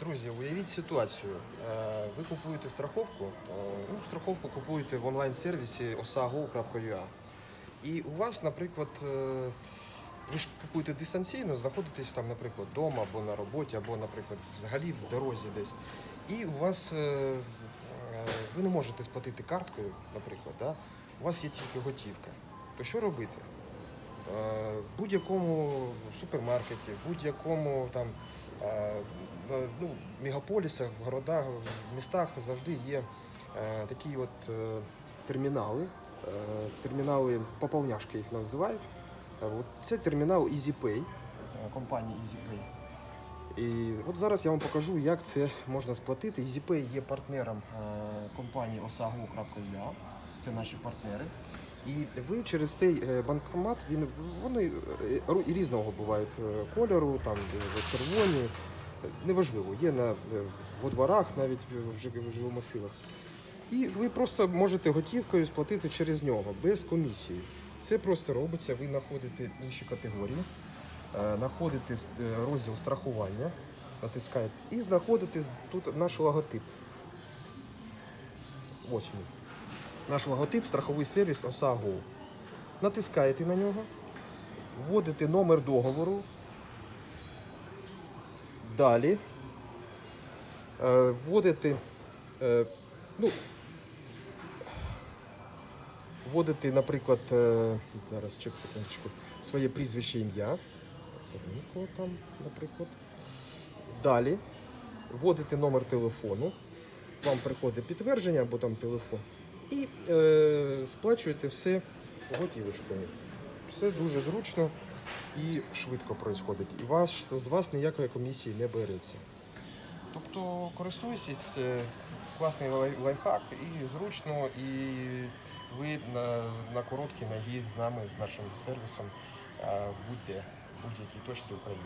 Друзі, уявіть ситуацію. Е, Ви купуєте страховку, е, ну, страховку купуєте в онлайн-сервісі osago.ua. І у вас, наприклад, е, ви ж купуєте дистанційно, знаходитесь там, наприклад, вдома або на роботі, або, наприклад, взагалі в дорозі десь. І у вас ви не можете сплатити карткою, наприклад, да? у вас є тільки готівка. То що робити? Е, В будь-якому супермаркеті, в будь-якому там е, ну, мегаполісах, в городах, в містах завжди є е, такі от термінали. Термінали поповняшки їх називають. Це термінал EasyPay, компанії EasyPay. І от зараз я вам покажу, як це можна сплатити. EasyPay є партнером компанії osago.ua, це наші партнери. І ви через цей е, банкомат, він вони е, різного бувають е, кольору, там червоні, неважливо, є на во дворах, навіть в в жи- в жилому силах. І ви просто можете готівкою сплатити через нього без комісії. Це просто робиться, ви знаходите інші категорії, знаходите розділ страхування, натискаєте і знаходите тут наш логотип. Ось він. Наш логотип страховий сервіс ОСАГО. Натискаєте на нього, вводите номер договору. Далі е, вводите, е, ну, вводите, наприклад, е, зараз чек секундочку, своє прізвище ім'я. Там, наприклад. Далі вводите номер телефону, вам приходить підтвердження або там телефон, і е, сплачуєте все готівочкою. Все дуже зручно і швидко відбувається. І вас, з вас ніякої комісії не береться. Тобто користуйтесь, е, класний лайфхак і зручно, і ви на, на короткій ногі з нами, з нашим сервісом, будь-де, в будь-якій точці України.